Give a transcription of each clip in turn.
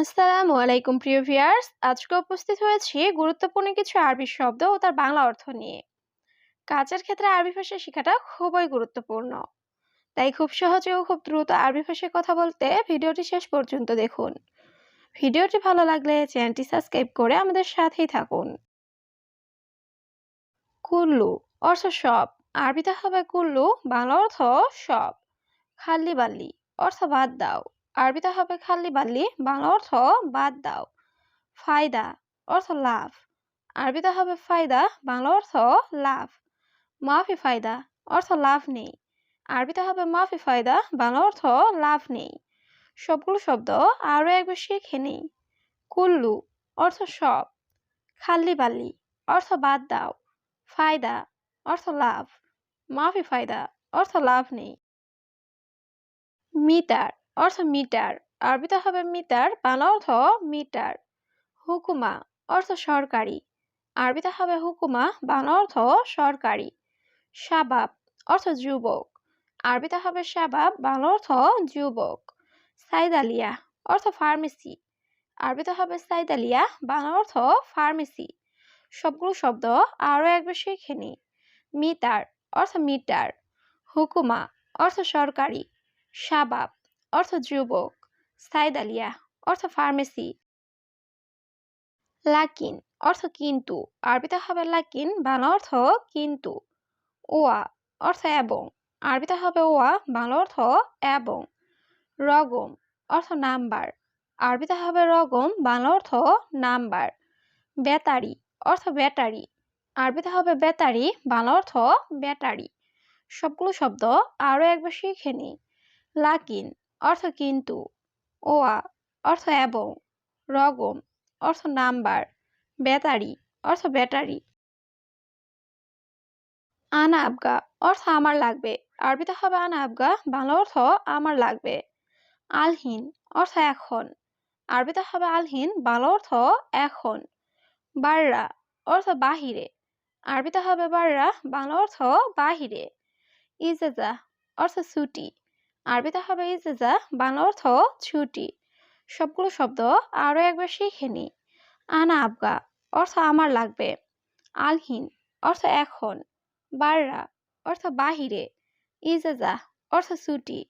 আসসালামু আলাইকুম, প্রিয় ভিউয়ার্স। আজকে উপস্থিত হয়েছি গুরুত্বপূর্ণ কিছু আরবি শব্দ ও তার বাংলা অর্থ নিয়ে। কাজের ক্ষেত্রে আরবি ভাষা শেখাটা খুবই গুরুত্বপূর্ণ। তাই খুব সহজে ও খুব দ্রুত আরবি ভাষায় কথা বলতে ভিডিওটি শেষ পর্যন্ত দেখুন। ভিডিওটি ভালো লাগলে চ্যানেলটি সাবস্ক্রাইব করে আমাদের সাথেই থাকুন। কুল্লু অর্থ সব। আরবিতে হবে কুল্লু, বাংলা অর্থ সব। খাল্লি বাল্লি অর্থ বাদ দাও। আরবিতে হবে খাল্লি বাল্লি বাংলা অর্থ বাদ দাও। ফায়দা অর্থ লাভ। আরবিতে হবে ফায়দা, বাংলা অর্থ লাভ। মাফি ফায়দা অর্থ লাভ নেই। আরবিতে হবে মাফি ফায়দা, বাংলা অর্থ লাভ নেই। সবগুলো শব্দ আরও একবার শিখে নেই। কুল্লু অর্থ সব। খাল্লি বাল্লি অর্থ বাদ দাও। ফায়দা অর্থ লাভ। মাফি ফায়দা অর্থ লাভ নেই। মিটার অর্থ মিটার। আরবিতে হবে মিটার, বাংলা অর্থ মিটার। হুকুমা, অর্থ সরকারি। আরবিতে হবে হুকুমা, বাংলা অর্থ সরকারি। শাবাব অর্থ যুবক। আরবিতে হবে শাবাব বাংলা অর্থ যুবক। সাইদালিয়া, অর্থ ফার্মেসি। আরবিতে হবে সাইদালিয়া, বাংলা অর্থ ফার্মেসি। সবগুলো শব্দ আরও একবার শিখে নি মিটার, অর্থ মিটার। হুকুমা, অর্থ সরকারি। শাবাব অর্থ যুবক সাইদালিয়া অর্থ ফার্মেসি। লাকিন, অর্থ কিন্তু, আরবিতে হবে লাকিন, বাংলা অর্থ কিন্তু। ওয়া, অর্থ এবং, আরবিতে হবে ওয়া, বাংলা অর্থ এবং। রগম, অর্থ নাম্বার, আরবিতে হবে রগম, বাংলা অর্থ নাম্বার। ব্যাটারি, অর্থ ব্যাটারি, আরবিতে হবে ব্যাটারি, বাংলা অর্থ ব্যাটারি। সবগুলো শব্দ আরও একবার শিখে নিই। লাকিন অর্থ কিন্তু ওয়া অর্থ এবং, রগম, অর্থ নাম্বার, ব্যাটারি, অর্থ ব্যাটারি। আনা আবগা, অর্থ আমার লাগবে। আরবিতে হবে আনা আবগা, বাংলা অর্থ আমার লাগবে। আলহীন, অর্থ এখন। আরবিতে হবে আলহীন, বাংলা অর্থ এখন। বাররা, অর্থ বাহিরে। আরবিতে হবে বাররা, বাংলা অর্থ বাহিরে। ইজেজা, অর্থ ছুটি। আরবিতে হবে ইজেজা বাংলা অর্থ ছুটি। সবগুলো শব্দ আরও একবার শিখে নি। আনা আবগা, অর্থ আমার লাগবে। আলহিন, অর্থ এখন। বাররা, অর্থ বাহিরে। ইজেজা অর্থ ছুটি।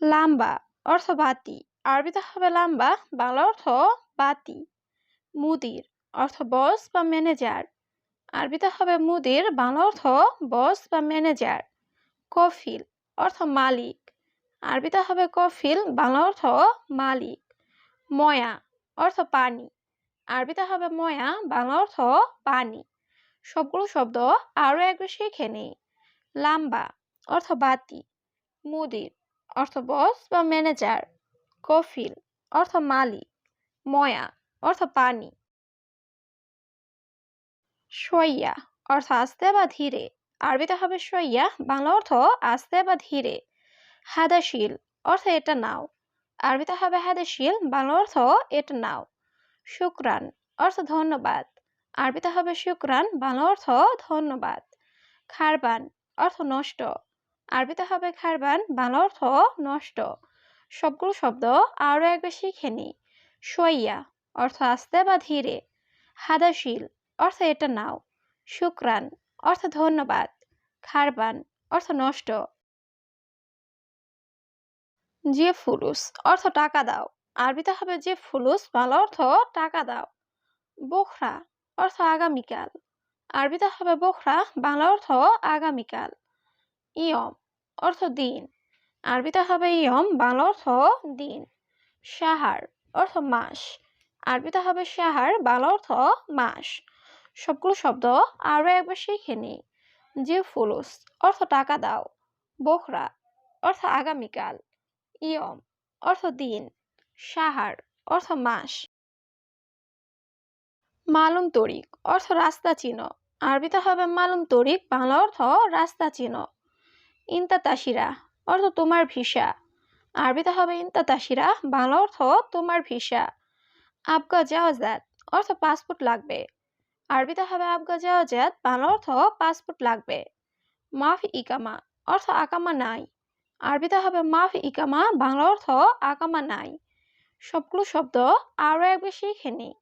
লাম্বা, অর্থ বাতি। আরবিতে হবে লাম্বা, বাংলা অর্থ বাতি। মুদির, অর্থ বস বা ম্যানেজার। আরবিতে হবে মুদির, বাংলা অর্থ বস বা ম্যানেজার। কফিল অর্থ মালিক। আরবিতে হবে কফিল, বাংলা অর্থ মালিক। ময়া, অর্থ পানি। আরবিতে হবে ময়া, বাংলা অর্থ পানি। সবগুলো শব্দ আরও একবার শিখে নেই। লাম্বা, অর্থ বাতি। মুদির, অর্থ বস বা ম্যানেজার। কফিল, অর্থ মালিক। ময়া, অর্থ পানি। সইয়া অর্থ আস্তে বা ধীরে। আরবিতে হবে সইয়া বাংলা অর্থ আস্তে বা ধীরে। হাদাশিল, অর্থ এটা নাও। আরবিতে হবে হাদাশিল, বাংলা অর্থ এটা নাও। শুক্রান, অর্থ ধন্যবাদ। আরবিতে হবে শুক্রান, বাংলা অর্থ ধন্যবাদ। খারবান, অর্থ নষ্ট। আরবিতে হবে খারবান, বাংলা অর্থ নষ্ট। সবগুলো শব্দ আরও একবার শিখে নি। সইয়া অর্থ আস্তে বা ধীরে। হাদাশিল, অর্থ এটা নাও। শুক্রান অর্থ ধন্যবাদ। খারবান, অর্থ নষ্ট। যে ফুলুস, অর্থ টাকা দাও। আরবিতে হবে যে ফুলুস বাংলা অর্থ টাকা দাও। বোখরা, অর্থ আগামীকাল। আরবিতে হবে বোখরা বাংলা অর্থ আগামীকাল। ইয়ম, অর্থ দিন। আরবিতে হবে ইয়ম বাংলা অর্থ দিন। সাহার অর্থ মাস। আরবিতে হবে সাহার বাংলা অর্থ মাস। সবগুলো শব্দ আরও একবার শিখে নিই। যে ফুলুস, অর্থ টাকা দাও। বোখরা, অর্থ আগামীকাল। ইয়ম, অর্থ দিন। সাহার, অর্থ মাস। মালুম তরিক, অর্থ রাস্তা চিহ্ন আরবিতে হবে মালুম তরিক, বাংলা অর্থ রাস্তা চিহ্ন ইন্তা তাসিরা অর্থ তোমার ভিসা। আরবিতে হবে ইন্তা তাসিরা বাংলা অর্থ তোমার ভিসা। আবগা জাওয়াজাত, অর্থ পাসপোর্ট লাগবে। আরবিতে হবে আবগা জাওয়াজাত বাংলা অর্থ পাসপোর্ট লাগবে। মাফ ইকামা, অর্থ আকামা নাই। আরবিতে হবে মাফ ইকামা, বাংলা অর্থ আকামা নাই। সবগুলো শব্দ আরও একবার শিখে নিই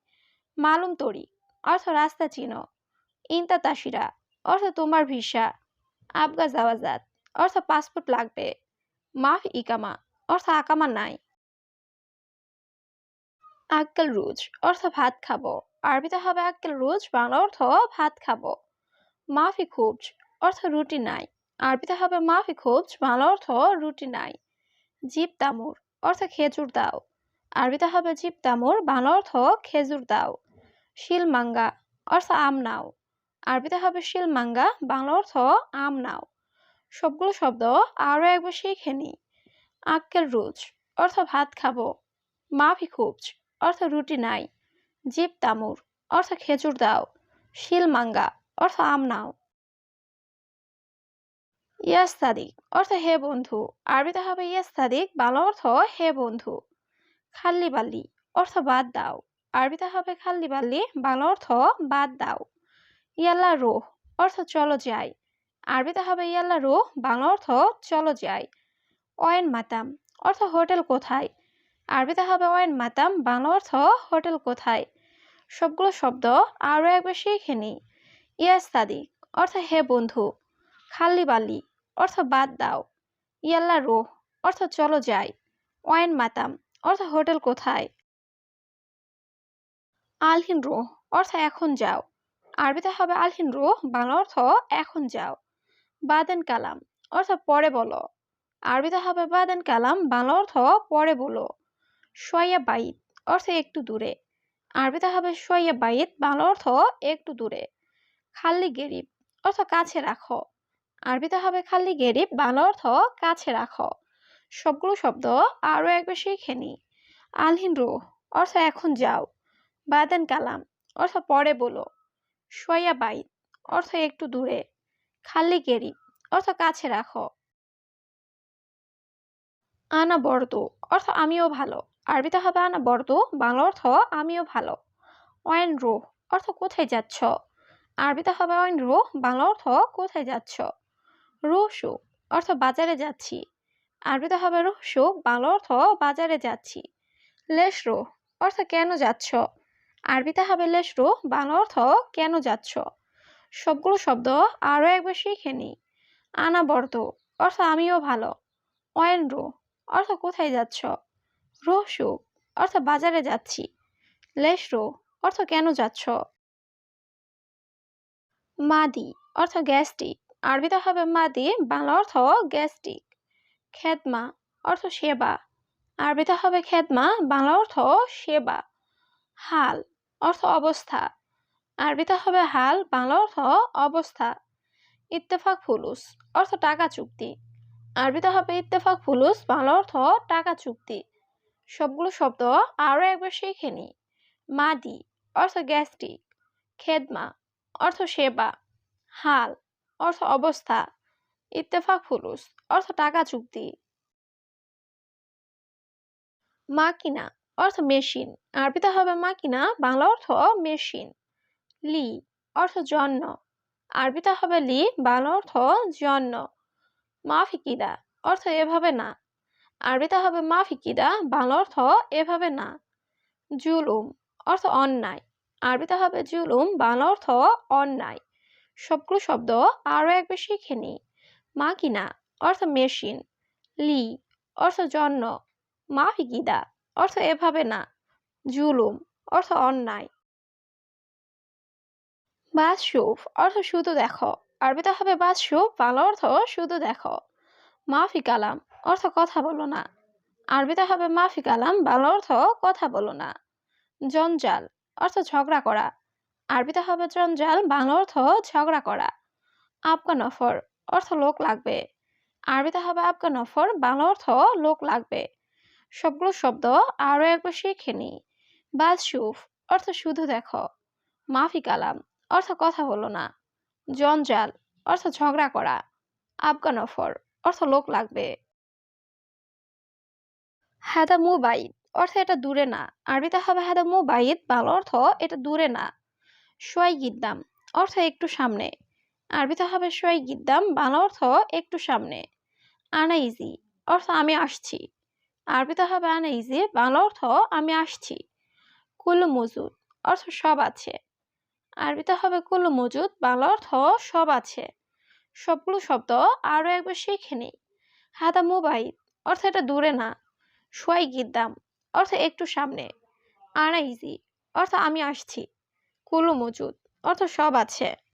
মালুম তরিক, অর্থ রাস্তা চিনো। ইনতা তাসিরা অর্থ তোমার ভিসা। আবগা জাওয়াজাত, অর্থ পাসপোর্ট লাগবে। মাফ ইকামা, অর্থ আকামা নাই। আক্কেল রুজ, অর্থ ভাত খাব। আরবিতে হবে আক্কেল রুজ বাংলা অর্থ ভাত খাব। মাফি খুবজ অর্থ রুটি নাই। আরবিতে হবে মাফি খুবজ বাংলা অর্থ রুটি নাই। জিপ তামুর, অর্থ খেজুর দাও। আরবিতে হবে জিপ তামুর, বাংলা অর্থ খেজুর দাও। শিল মাঙ্গা, অর্থ আম নাও। আরবিতে হবে শিল মাঙ্গা, বাংলা অর্থ আম নাও। সবগুলো শব্দ আরও একবার শিখে নি আক্কেল রুজ, অর্থ ভাত খাব। মাফি খুবজ অর্থ রুটি নাই। জিপ তামুর অর্থ খেজুর দাও। শিল মাঙ্গা অর্থ আম নাও। ইয়াস সাদিক অর্থ হে বন্ধু। আরবিতে হবে ইয়াস সাদিক বাংলা অর্থ হে বন্ধু। খাল্লি বাল্লি, অর্থ বাদ দাও। আরবিতে হবে খাল্লি বাল্লি, বাংলা অর্থ বাদ দাও। ইয়াল্লা রোহ, অর্থ চলো যাই। আরবিতে হবে ইয়াল্লা রোহ, বাংলা অর্থ চলো যাই। অয়েন মাতাম, অর্থ হোটেল কোথায়? আরবিতে হবে অয়েন মাতাম, বাংলা অর্থ হোটেল কোথায়? সবগুলো শব্দ আরও একবার শিখে নিই। ইয়াস সাদিক, অর্থ হে বন্ধু। খাল্লি বাল্লি, অর্থ বাদ দাও। ইয়াল্লা রোহ, অর্থ চলো যাই। ওয়াইন মাতাম, অর্থ হোটেল কোথায়? আলহিন রোহ, অর্থ এখন যাও। আরবিতে হবে আলহিন রোহ, বাংলা অর্থ এখন যাও। বাদেন কালাম, অর্থ পরে বলো। আরবিতে হবে বাদেন কালাম, বাংলা অর্থ পরে বলো। সোয়া বাইত, অর্থ একটু দূরে। আরবিতে হবে সোয়া বাইত বাংলা অর্থ একটু দূরে। খাল্লি গেরিব, অর্থ কাছে রাখো। আরবিতে হবে খাল্লি গেরিব বাংলা অর্থ কাছে রাখো। সবগুলো শব্দ আরও একবার শিখে নি। আলহিন রোহ, অর্থ এখন যাও। বাদেন কালাম, অর্থ পরে বলো। সোয়া বাইত, অর্থ একটু দূরে। খাল্লি গেরিব, অর্থ কাছে রাখো। আনা বর্দ অর্থ আমিও ভালো। আরবিতে হবে আনা বর্দ বাংলা অর্থ আমিও ভালো। ওয়েন রো, অর্থ কোথায় যাচ্ছ? আরবিতে হবে ওয়েন রো, বাংলা অর্থ কোথায় যাচ্ছ? রুসু অর্থ বাজারে যাচ্ছি। আরবিতে হবে রুসু বাংলা অর্থ বাজারে যাচ্ছি। লেশরো, অর্থ কেন যাচ্ছ? আরবিতে হবে লেশরো, বাংলা অর্থ কেন যাচ্ছ? সবগুলো শব্দ আরও একবার শিখে নিই। আনা বর্দ অর্থ আমিও ভালো। ওয়েন রো, অর্থ কোথায় যাচ্ছ? রহসু অর্থ বাজারে যাচ্ছি। লেশরো অর্থ কেন যাচ্ছ? মাদি, অর্থ গ্যাস্ট্রিক। আরবিতে হবে মাদি, বাংলা অর্থ গ্যাস্ট্রিক। খেদমা, অর্থ সেবা। আরবিতে হবে খেদমা, বাংলা অর্থ সেবা। হাল, অর্থ অবস্থা। আরবিতে হবে হাল, বাংলা অর্থ অবস্থা। ইত্তেফাক ফুলুস, অর্থ টাকা চুক্তি। আরবিতে হবে ইত্তেফাক ফুলুস, বাংলা অর্থ টাকা চুক্তি। সবগুলো শব্দ আরও একবার শিখে নি মাদি, অর্থ গ্যাস্ট্রিক। খেদমা, অর্থ সেবা। হাল, অর্থ অবস্থা। ইত্তেফাক ফুলুস, অর্থ টাকা চুক্তি। মাকিনা, অর্থ মেশিন। আরবিতে হবে মাকিনা, বাংলা অর্থ মেশিন। লি, অর্থ জন্য। আরবিতে হবে লি, বাংলা অর্থ জন্য। মাফিকিদা, অর্থ এভাবে না। আরবিতে হবে মাফিকিদা বাংলা অর্থ এভাবে না। জুলুম অর্থ অন্যায়। আরবিতে হবে জুলুম, বাংলা অর্থ অন্যায়। সবগুলো শব্দ আরও একবার শিখে নি মাকিনা অর্থ মেশিন। লি অর্থ জন্য। মাফিকিদা অর্থ এভাবে না। জুলুম অর্থ অন্যায়। বাসুফ অর্থ শুধু দেখো। আরবিতে হবে বাসুফ বাংলা অর্থ শুধু দেখো। মাফি কালাম অর্থ কথা বলো না। আরবিতে হবে মাফি কালাম বাংলা অর্থ কথা বলো না। জঞ্জাল, অর্থ ঝগড়া করা। আরবিতে হবে জঞ্জাল, বাংলা অর্থ ঝগড়া করা। আফগান অফর অর্থ লোক লাগবে। আরবিতে হবে আফগান অফর বাংলা অর্থ লোক লাগবে। সবগুলো শব্দ আরও একবার শিখে নি বাসুফ অর্থ শুধু দেখো। মাফি কালাম অর্থ কথা বলো না। জঞ্জাল, অর্থ ঝগড়া করা। আফগান অফর অর্থ লোক লাগবে। হাদা মুবাইদ অর্থ এটা দূরে না। আরবিতে হবে হাদা মুবাইদ বাংলা অর্থ এটা দূরে না। সোয়াই গিদ্দাম অর্থ একটু সামনে। আরবিতে হবে সোয়াই গিদ্দাম বাংলা অর্থ একটু সামনে। আনা ইজি অর্থ আমি আসছি। আরবিতে হবে আনা ইজি বাংলা অর্থ আমি আসছি। কুল্লু মজুদ অর্থ সব আছে। আরবিতে হবে কুল্লু মজুদ বাংলা অর্থ সব আছে। সবগুলো শব্দ আরও একবার শিখে নেই। হাদা মোবাইল অর্থ এটা দূরে না। সোয়াই গিদ্দাম অর্থ একটু সামনে। আনা ইজি অর্থ আমি আসছি। কুলু মজুদ। অর্থ সব আছে।